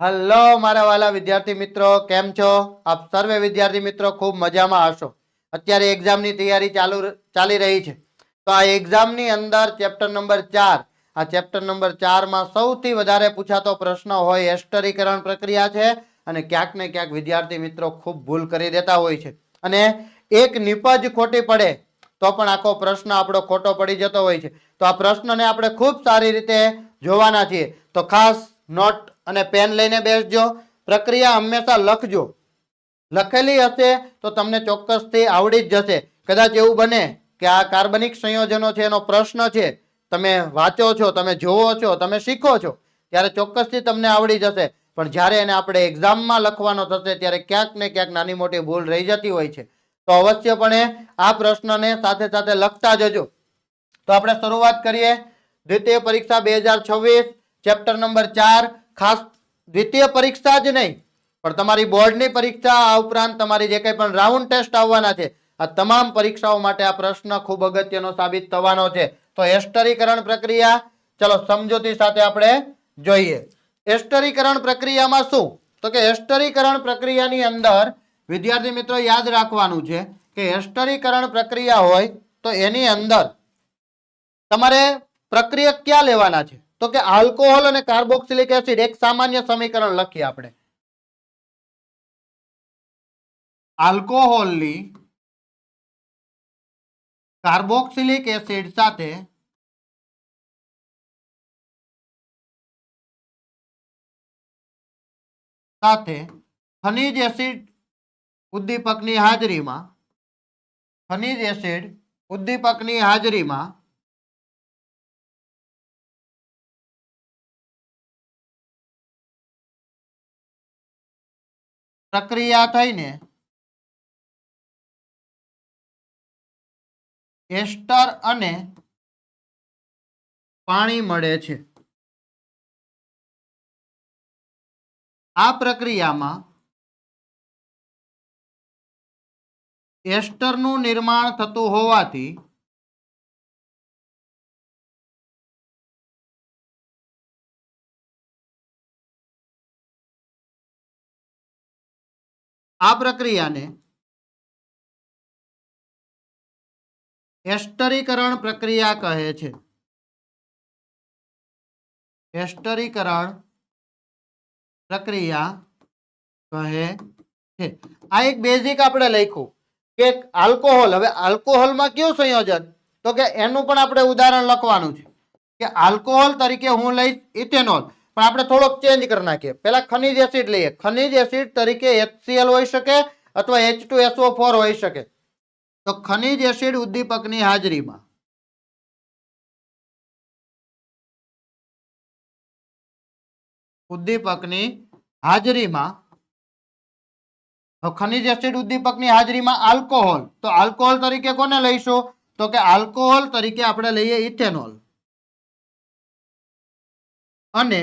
Hello મારા વાલા વિદ્યાર્થી મિત્રો, કેમ છો? આપ સર્વે વિદ્યાર્થી મિત્રો ખૂબ મજામાં હશો. અત્યારે એક્ઝામની તૈયારી ચાલુ ચાલી રહી છે. તો આ એક્ઝામની અંદર ચેપ્ટર નંબર ચાર, આ ચેપ્ટર નંબર ચારમાં સૌથી વધારે પૂછાતો પ્રશ્ન હોય એસ્ટરીકરણ પ્રક્રિયા છે અને ક્યાંક ને ક્યાંક વિદ્યાર્થી મિત્રો ખૂબ ભૂલ કરી દેતા હોય છે. અને એક નિપજ ખોટી પડે, તો પણ આખો પ્રશ્ન આપણો ખોટો પડી જતો હોય છે. તો આ પ્રશ્નને આપણે ખૂબ સારી રીતે જોવાના છીએ. તો ખાસ નોટ અને પેન લઈને બેસજો. પ્રક્રિયા હંમેશા લખજો. લખેલી હશે તો તમને ચોક્કસથી આવડી જ જશે. કદાચ એવું બને કે આ કાર્બનિક સંયોજનો છે, એનો પ્રશ્ન છે. તમે વાંચો છો, તમે જોવો છો, તમે શીખો છો, ત્યારે ચોક્કસથી તમને આવડી જશે. પણ જ્યારે એને આપણે એક્ઝામમાં લખવાનો થશે, ત્યારે ક્યાંક ને ક્યાંક નાની મોટી ભૂલ રહી જતી હોય છે. તો અવશ્યપણે આ પ્રશ્નને સાથે સાથે લખતા જજો. તો આપણે શરૂઆત કરીએ. દ્વિતીય પરીક્ષા બે ચેપ્ટર નંબર ચાર ખાસ દ્વિતીય પરીક્ષા જ નહીં, પણ તમારી બોર્ડની પરીક્ષા આ ઉપરાંત તમારી જે કંઈ પણ રાઉન્ડ ટેસ્ટ આવવાના છે, આ તમામ પરીક્ષાઓ માટે આ પ્રશ્ન ખૂબ અગત્યનો સાબિત થવાનો છે. તો એસ્ટરીકરણ પ્રક્રિયા, ચલો સમજૂતી સાથે આપણે જોઈએ. એસ્ટરીકરણ પ્રક્રિયામાં શું? તો કે એસ્ટરીકરણ પ્રક્રિયાની અંદર, વિદ્યાર્થી મિત્રો યાદ રાખવાનું છે કે એસ્ટરીકરણ પ્રક્રિયા હોય તો એની અંદર તમારે પ્રક્રિયા ક્યાં લેવાના છે? તો કે આલ્કોહોલ અને કાર્બોક્સિલિક એસિડ એક સામાન્ય સમીકરણ લખીએ આપણે. આલ્કોહોલની કાર્બોક્સિલિક એસિડ સાથે સાથે ખનિજ એસિડ ઉદ્દીપકની હાજરીમાં ખનિજ એસિડ ઉદ્દીપકની હાજરીમાં પ્રક્રિયા થઈને એસ્ટર અને પાણી મળે છે. આ પ્રક્રિયામાં એસ્ટરનું નિર્માણ થતું હોવાથી આ પ્રક્રિયાને એસ્ટરીકરણ પ્રક્રિયા કહે છે. એસ્ટરીકરણ પ્રક્રિયા કહે છે. આ એક બેઝિક આપણે લખ્યું કે આલ્કોહોલ હવે આલ્કોહોલમાં કયું સંયોજન? તો કે એનું પણ આપણે ઉદાહરણ લખવાનું છે કે આલ્કોહોલ તરીકે હું લઈશ ઇથેનોલ પણ આપણે થોડોક ચેન્જ કરી નાખીએ. પહેલા ખનિજ એસિડ લઈએ. ખનિજ એસિડ તરીકે HCl હોઈ શકે અથવા H2SO4 હોઈ શકે. તો ખનિજ એસિડ ઉદ્દીપકની હાજરીમાં. ઉદ્દીપકની હાજરીમાં. તો ખનિજ એસિડ ઉદ્દીપકની હાજરીમાં આલ્કોહોલ તો આલ્કોહોલ તરીકે કોને લઈશું? તો કે આલ્કોહોલ તરીકે આપણે લઈએ ઇથેનોલ અને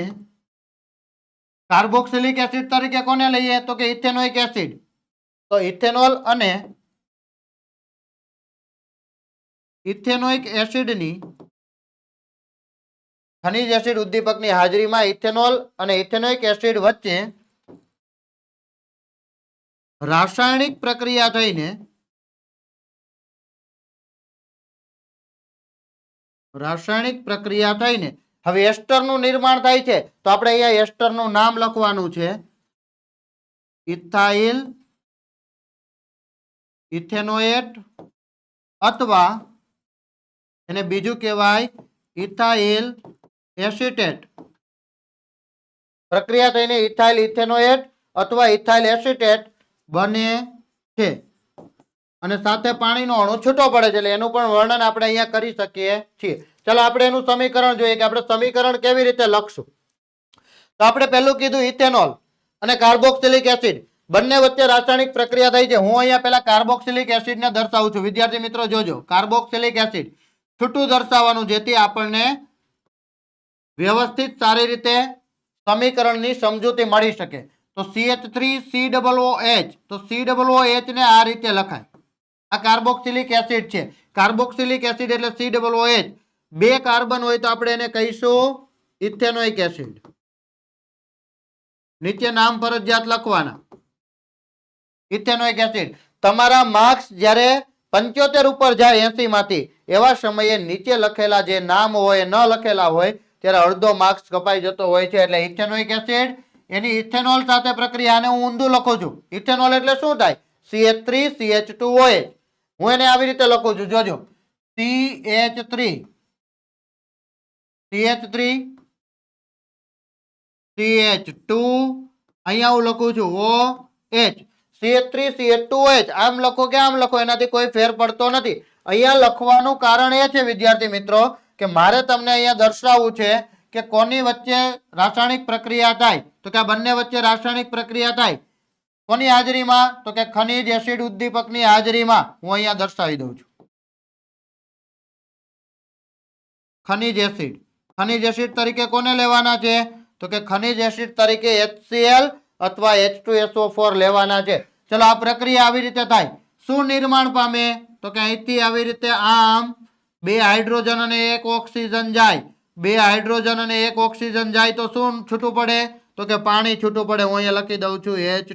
કાર્બોક્સિલિક એસિડ તરીકે કોને લઈએ? તો કે ઇથેનોઇક એસિડ. તો ઇથેનોલ અને ઇથેનોઇક એસિડની ખનિજ એસિડ ઉદ્દીપકની હાજરીમાં ઇથેનોલ અને ઇથેનોઇક એસિડ વચ્ચે રાસાયણિક પ્રક્રિયા થઈને રાસાયણિક પ્રક્રિયા થઈને હવે એસ્ટરનું નિર્માણ થાય છે. તો આપણે અહીંયા એસ્ટરનું નામ લખવાનું છે. ઇથાઇલ ઇથેનોએટ અથવા એને બીજું કહેવાય ઇથાઇલ એસિટેટ. પ્રક્રિયા થઈને ઇથાઇલ ઇથેનોએટ અથવા ઇથાઇલ એસિટેટ બને છે. અને સાથે પાણીનો અણુ છૂટો પડે છે એટલે એનું પણ વર્ણન આપણે અહીંયા કરી શકીએ છીએ. ચાલો આપણે એનું સમીકરણ જોઈએ કે આપણે સમીકરણ કેવી રીતે લખશું? તો આપણે પહેલું કીધું ઇથેનોલ અને કાર્બોક્સિલિક એસિડ. બંને વચ્ચે રાસાયણિક પ્રક્રિયા થઈ છે. હું અહીંયા પહેલા કાર્બોક્સિલિક એસિડને દર્શાવું છું. વિદ્યાર્થી મિત્રો, જોજો. કાર્બોક્સિલિક એસિડ છૂટું દર્શાવવાનું, જેથી આપણને વ્યવસ્થિત સારી રીતે સમીકરણની સમજૂતી મળી શકે. તો C H three C O H તો સી ડબલ ઓ એચને આ રીતે લખાય. આ કાર્બોક્સિલિક એસિડ છે. કાર્બોક્સિલિક એસિડ એટલે સી ડબલ ઓ એચ બે કાર્બન હોય તો આપણે એને કહીશું ઇથેનોઇક એસિડ. નીચે નામ ફરજિયાત લખવાના. Ethanoic acid. તમારા માર્ક્સ જ્યારે પંચોતેર ઉપર જાય એસી માંથી એવા સમયે નીચે લખેલા જે નામ હોય, ન લખેલા હોય, ત્યારે અડધો માર્ક્સ કપાઈ જતો હોય છે એટલે ઇથેનોઇક એસિડ. એની ઇથેનોલ સાથે પ્રક્રિયા, આને હું ઊંધું લખું છું. ઇથેનોલ એટલે શું થાય? સીએચ થ્રી સીએચ ટુ હોય. હું એને આવી રીતે લખું છું. જોજો. CH three CH three CH two અહીંયા હું લખું છું O H CH three CH two H આમ લખો કે આમ લખો, એનાથી કોઈ ફેર પડતો નથી. અહીંયા લખવાનું કારણ એ છે, વિદ્યાર્થી મિત્રો, કે મારે તમને અહીંયા દર્શાવવું છે કે કોની વચ્ચે રાસાયણિક પ્રક્રિયા થાય. તો કે આ બંને વચ્ચે રાસાયણિક પ્રક્રિયા થાય. કોની હાજરીમાં? તો કે ખનિજ એસિડ ઉદ્દીપકની હાજરીમાં. હું અહીંયા દર્શાવી દઉં છું. ખનિજ એસિડ. ખનિજ એસિડ તરીકે કોને લેવાના છે? તો કે ખનિજ એસિડ તરીકે HCl અથવા H2SO4 લેવાના છે. ચલો, આ પ્રક્રિયા આવી રીતે થાય. શું નિર્માણ પામે? તો કે અહીંથી આવી રીતે આમ બે હાઇડ્રોજન અને એક ઓક્સિજન જાય. બે હાઇડ્રોજન અને એક ઓક્સિજન જાય તો શું છૂટું પડે? તો કે પાણી છૂટું પડે. હું અહીંયા લખી દઉં છું એચ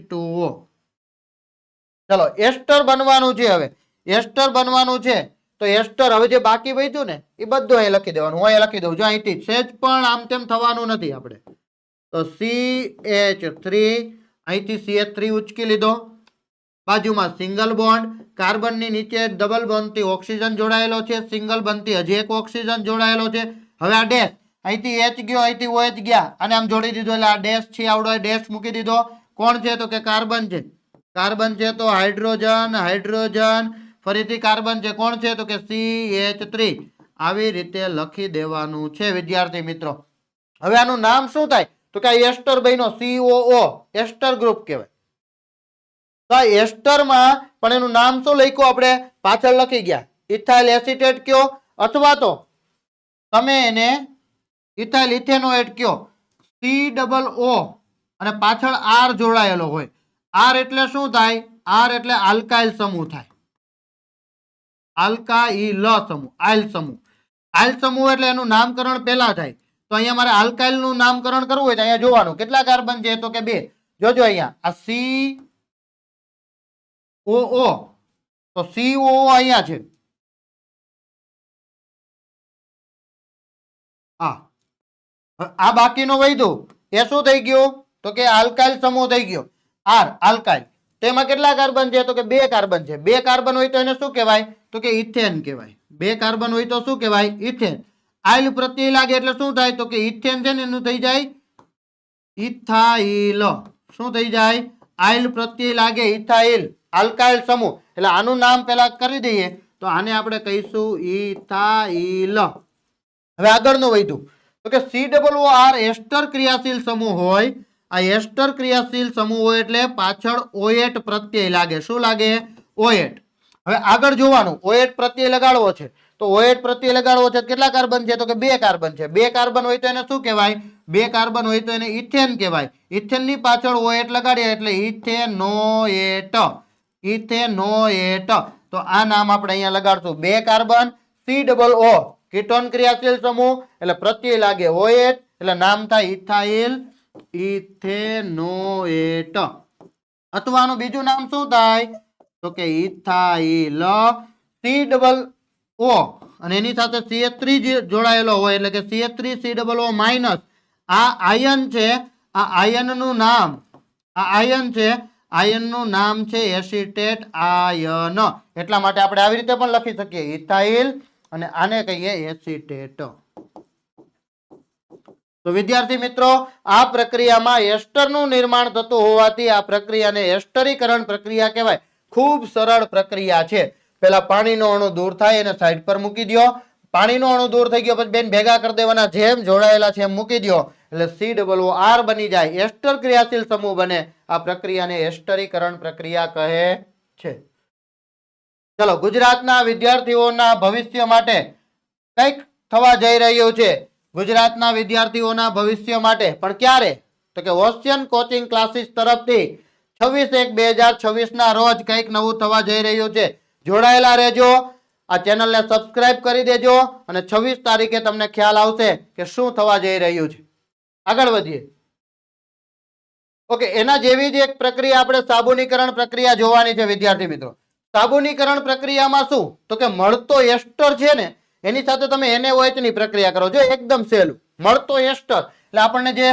ચલો, એસ્ટર બનવાનું છે હવે. એસ્ટર બનવાનું છે. તો એસ્ટર હવે જે બાકી બચ્યું ને, એ બધું અહીં લખી દેવાનું. હું અહીંયા લખી દઉં. છું અહીંથી સેજ પણ આમ તેમ થવાનું નથી આપણે. તો સી એચ થ્રી અહીંથી સી એચ થ્રી ઉચકી લીધો. બાજુમાં સિંગલ બોન્ડ કાર્બનની નીચે ડબલ બોન્ડથી ઓક્સિજન જોડાયેલો છે. સિંગલ બનતી હજી એક ઓક્સિજન જોડાયેલો છે. હવે આ ડેશ અહીંથી એચ ગયો, અહીંથી ઓએચ ગયા. અને આમ જોડી દીધો એટલે આ ડેશ છે, આવડો ડેશ મૂકી દીધો. કોણ છે તો કે કાર્બન છે? કાર્બન છે તો હાઇડ્રોજન હાઇડ્રોજન ફરીથી કાર્બન છે કોણ છે તો કે સી એચ થ્રી આવી રીતે લખી દેવાનું છે, વિદ્યાર્થી મિત્રો. હવે આનું નામ શું થાય? તો કે આ એસ્ટર બન્યો સીઓઓ એસ્ટર ગ્રુપ કહેવાય. તો આ એસ્ટરમાં, પણ એનું નામ શું લખ્યું આપણે? પાછળ લખી ગયા. ઇથાઇલ એસિટેટ કયો? અથવા તો તમે એને ઇથાઇલ ઇથેનોએટ કયો? સી ડબલ ઓ અને પાછળ આર જોડાયેલો હોય. આર એટલે શું થાય? આર એટલે આલ્કાઇલ સમૂહ થાય. આલ્કાઇલ સમૂહ આઇલ સમૂહ. આઇલ સમૂહ એટલે એનું નામકરણ પહેલા થાય. તો અહીંયા મારે આલ્કાઇલનું નામકરણ કરવું હોય તો અહીંયા જોવાનું. કેટલા કાર્બન છે તો કે બે? જોજો અહીંયા. આ સી ઓ તો સી ઓ અહીંયા છે. આ આ બાકીનો વૈધો એ શું થઈ ગયો? તો કે આલ્કાઇલ સમૂહ થઈ ગયો. R alkyl. તેમાં કેટલા કાર્બન છે? તો કે બે કાર્બન છે. બે કાર્બન હોય તો એને શું કહેવાય? તો કે ઇથેન કહેવાય. બે કાર્બન હોય તો શું કહેવાય? ઇથેન આઇલ પ્રત્યય લાગે એટલે શું થાય? તો કે ઇથેન છે ને એનું થઈ જાય ઇથાઇલ. શું થઈ જાય? આઇલ પ્રત્યય લાગે ઇથાઇલ. આલ્કાઇલ સમૂહ. એટલે આનું નામ પેલા કરી દઈએ. તો આને આપણે કહીશું ઇથાઇલ. હવે આગળનું વૈધું તો કે C double O R ester ક્રિયાશીલ સમૂહ હોય. આ એસ્ટર ક્રિયાશીલ સમૂહ હોય એટલે પાછળ ઓએટ પ્રત્યય લાગે. શું લાગે? ઓએટ. હવે આગળ જોવાનું ઓએટ પ્રત્યય લગાડવો છે. તો ઓએટ પ્રત્યે લગાડવો છે કેટલા કાર્બન છે? તો કે બે કાર્બન છે. બે કાર્બન હોય તો એને શું કહેવાય? બે કાર્બન હોય તો એને ઇથેન કહેવાય. ઇથેનની પાછળ ઓએટ લગાડીએ એટલે ઇથેનોએટ ઇથેનોએટ તો આ નામ આપણે અહીંયા લગાડશું. બે carbon, C double O. Ketone ક્રિયાશીલ સમૂહ, એટલે પ્રત્યય લાગે ઓએટ એટલે નામ થાય ઇથાઇલ ઇથેનોએટ અથવા આનું બીજું નામ શું થાય? તો કે ઇથાઇલ સી ડબલ ઓ અને એની સાથે સીએચ થ્રી જોડાયેલો હોય, એટલે કે C H C double O minus આ આયન છે, આ આયનનું નામ, આ આયન છે આયનનું નામ છે એસિટેટ આયન એટલા માટે આપણે આવી રીતે પણ લખી શકીએ. ઇથાઇલ અને આને કહીએ એસિટેટ તો વિદ્યાર્થી મિત્રો, આ પ્રક્રિયામાં એસ્ટરનું નિર્માણ થતું હોવાથી આ પ્રક્રિયાને એસ્ટરીકરણ પ્રક્રિયા કહેવાય. ખૂબ સરળ પ્રક્રિયા છે. પેલા પાણીનો અણુ દૂર થાય એને સાઈડ પર મૂકી દો પાણીનો અણુ દૂર થઈ ગયો પછી બેન ભેગા કરી દેવાના જેમ જોડાયેલા છે એમ મૂકી દો એટલે સી ડબલ આર બની જાય. એસ્ટર ક્રિયાશીલ સમૂહ બને. આ પ્રક્રિયાને એસ્ટરીકરણ પ્રક્રિયા કહે છે. ચલો, ગુજરાતના વિદ્યાર્થીઓના ભવિષ્ય માટે કંઈક થવા જઈ રહ્યું છે. ગુજરાતના વિદ્યાર્થીઓના ભવિષ્ય માટે. પણ ક્યારે? તો કે ઓશિયન કોચિંગ ક્લાસીસ તરફથી છવ્વીસ એક બે હજાર છવ્વીસ ના રોજ કંઈક નવું થવા જઈ રહ્યું છે. જોડાયેલા રહેજો. આ ચેનલને સબસ્ક્રાઇબ કરી દેજો અને છવ્વીસ તારીખે તમને ખ્યાલ આવશે કે શું થવા જઈ રહ્યું છે. આગળ વધીએ. ઓકે, એના જેવી જ એક પ્રક્રિયા આપણે સાબુનીકરણ પ્રક્રિયા જોવાની છે, વિદ્યાર્થી મિત્રો. સાબુનીકરણ પ્રક્રિયામાં શું? તો કે મળતો એસ્ટર છે ને, એની સાથે તમે એને ની પ્રક્રિયા કરો. જો એકદમ સહેલું, મળતો એસ્ટર, એટલે આપણને જે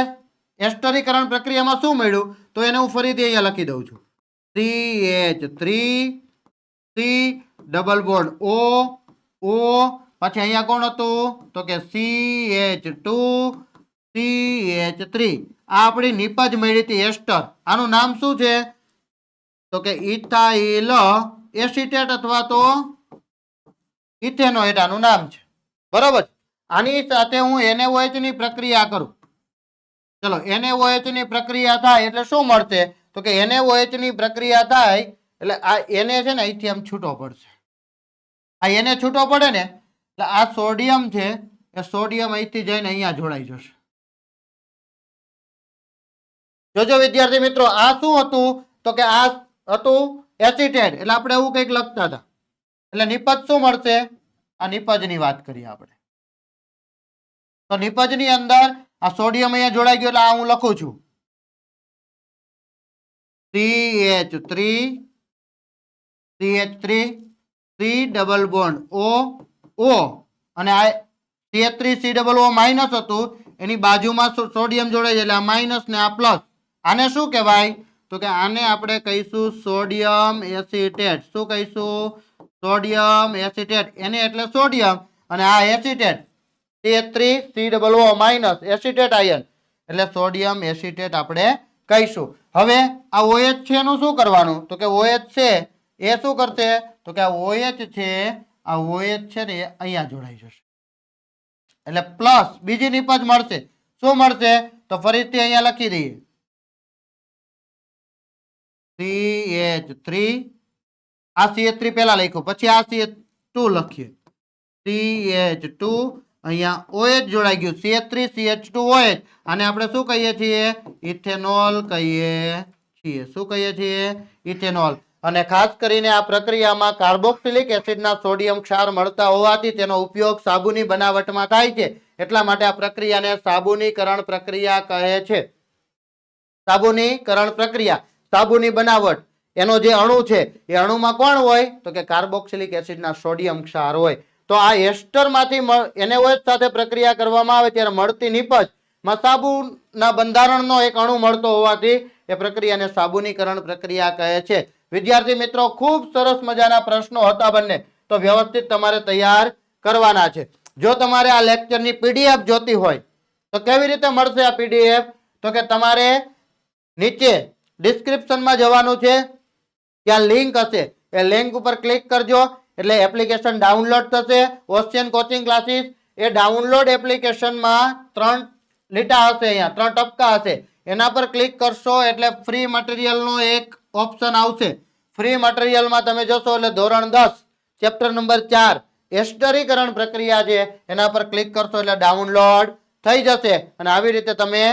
એસ્ટરીકરણ પ્રક્રિયામાં શું મળ્યું? તો એને હું ફરીથી અહીંયા લખી દઉં છું. C H three C, double bond, O O, પછી અહીંયા કોણ હતું? તો કે C H two, C H three. આ આપણી નિપજ મળી હતી એસ્ટર. આનું નામ શું છે? તો કે ઇથાઇલ એસિટેટ અથવા તો ઇથેનોએટ આનું નામ છે. બરાબર આની સાથે હું NaOH ની પ્રક્રિયા કરું. ચલો NaOH ની પ્રક્રિયા થાય એટલે શું મળશે? તો કે NaOH ની પ્રક્રિયા થાય એટલે આ Na છે ને અહીંથી આમ છૂટો પડશે. આ Na છૂટો પડે ને, એટલે આ સોડિયમ છે, એ સોડિયમ અહીંથી જઈને અહીંયા જોડાઈ જશે. જોજો વિદ્યાર્થી મિત્રો, આ શું હતું? તો કે આ હતું એસિટેડ, એટલે આપણે એવું કંઈક લખતા હતા. એટલે નિપજ શું મળશે? આ નિપજની વાત કરીએ આપણે. તો નિપજની અંદર આ સોડિયમ અહીંયા જોડાઈ ગયો એટલે આ હું લખું છું. C H three C H three C double bond O O અને આ C H three C double O minus હતું, એની બાજુમાં સોડિયમ જોડાય છે એટલે આ માઇનસ ને આ પ્લસ આને શું કહેવાય? તો કે આને આપણે કહીશું સોડિયમ એસિટેટ. શું કહીશું? Sodium acetate. એને એટલે સોડિયમ. અને આ acetate. C three C double O minus acetate ion. એટલે સોડિયમ એસિટેટ આપણે કહીશું. હવે આ ઓએચ છે એનું શું કરવાનું? તો કે ઓએચ છે, એ શું કરશે? તો કે આ ઓએચ છે, આ ઓએચ છે ને અહીંયા જોડાઈ જશે. એટલે પ્લસ બીજી નિપજ મળશે. શું મળશે? તો ફરીથી અહીંયા લખી દઈએ. સી એચ થ્રી આ સી એચ થ્રી પહેલા લખ્યું. પછી આ સી એચ ટુ લખીએ. સી એચ ટુ અહીંયા ઓએચ જોડાઈ ગયું. C H three C H two O H આને આપણે શું કહીએ છીએ? ઇથેનોલ કહીએ છીએ. શું કહીએ છીએ? ઇથેનોલ. અને ખાસ કરીને આ પ્રક્રિયામાં કાર્બોક્સિલિક એસિડના સોડિયમ ક્ષાર મળતા હોવાથી તેનો ઉપયોગ સાબુની બનાવટમાં થાય છે. એટલા માટે આ પ્રક્રિયાને સાબુનીકરણ પ્રક્રિયા કહે છે. સાબુનીકરણ પ્રક્રિયા. સાબુની બનાવટ. એનો જે અણુ છે, એ અણુમાં કોણ હોય? તો કે કાર્બોક્સિલિક એસિડના સોડિયમ ક્ષાર હોય. તો આ એસ્ટરમાંથી NaOH સાથે પ્રક્રિયા કરવામાં આવે ત્યારે મળતી નિપજ મસાબુના સાબુના બંધારણનો એક અણુ મળતો હોવાથી એ પ્રક્રિયાને સાબુનીકરણ પ્રક્રિયા કહે છે. વિદ્યાર્થી મિત્રો, ખૂબ સરસ મજાના પ્રશ્નો હતા બંને. તો વ્યવસ્થિત તમારે તૈયાર કરવાના છે. જો તમારે આ લેક્ચરની પીડીએફ જોતી હોય, તો કેવી રીતે મળશે આ પીડીએફ? તો કે તમારે નીચે ડિસ્ક્રિપ્શનમાં જવાનું છે. ત્યાં લિંક હશે. એ લિંક ઉપર ક્લિક કરજો. એટલે એપ્લિકેશન ડાઉનલોડ થશે. ઓશિયન કોચિંગ ક્લાસીસ એ ડાઉનલોડ એપ્લિકેશનમાં ત્રણ લીટા હશે અહીંયા, ત્રણ ટપકા હશે. એના પર ક્લિક કરશો એટલે ફ્રી મટીરિયલનો એક ઓપ્શન આવશે. ફ્રી મટીરિયલમાં તમે જોશો એટલે ધોરણ દસ ચેપ્ટર નંબર ચાર, એસ્ટરીકરણ પ્રક્રિયા છે, એના પર ક્લિક કરશો એટલે ડાઉનલોડ થઈ જશે. અને આવી રીતે તમે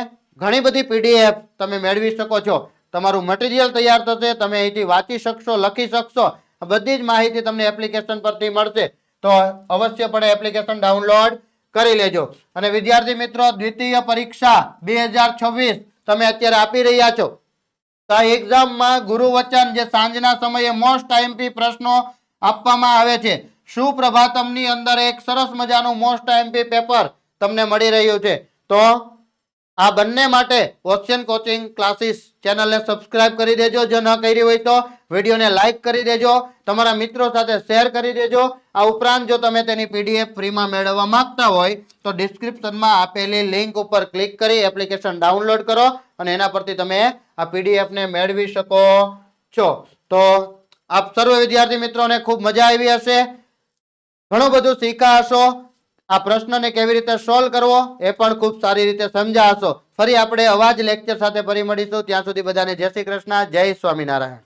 ઘણી બધી પીડીએફ તમે મેળવી શકો છો. તમારું મટીરિયલ તૈયાર થશે, તમે અહીંથી વાંચી શકશો, લખી શકશો. બધી જ માહિતી તમને એપ્લિકેશન પરથી મળશે. તો અવશ્યપણે એપ્લિકેશન ડાઉનલોડ કરી લેજો. અને વિદ્યાર્થી મિત્રો, દ્વિતીય પરીક્ષા બે તમે અત્યારે આપી રહ્યા છો. તો એક્ઝામમાં ગુરુવચન જે સાંજના સમયે મોસ્ટ આઈએમપી પ્રશ્નો આપવામાં આવે છે. સુપ્રભાતમની અંદર એક સરસ મજાનું મોસ્ટ આઈએમપી પેપર તમને મળી રહ્યું છે. તો આ બંને માટે ઓશિયન કોચિંગ ક્લાસીસ ચેનલને સબસ્ક્રાઇબ કરી દેજો. જો ન કરી હોય તો વિડીયોને લાઈક કરી દેજો, તમારા મિત્રો સાથે શેર કરી દેજો. આ ઉપરાંત જો તમે તેની પીડીએફ ફ્રીમાં મેળવવા માંગતા હોય, તો ડિસ્ક્રિપ્શનમાં આપેલી લિંક ઉપર ક્લિક કરી એપ્લિકેશન ડાઉનલોડ કરો અને એના પરથી તમે આ પીડીએફને મેળવી શકો છો. તો આપ સર્વ વિદ્યાર્થી મિત્રોને ખૂબ મજા આવી હશે. ઘણું બધું શીખ્યા હશો આ પ્રશ્નને કેવી રીતે સોલ્વ કરવો, એ પણ ખૂબ સારી રીતે સમજાશો. ફરી આપણે અવાજ લેક્ચર સાથે ફરી મળીશું. ત્યાં સુધી બધાને જય શ્રી કૃષ્ણ, જય સ્વામિનારાયણ.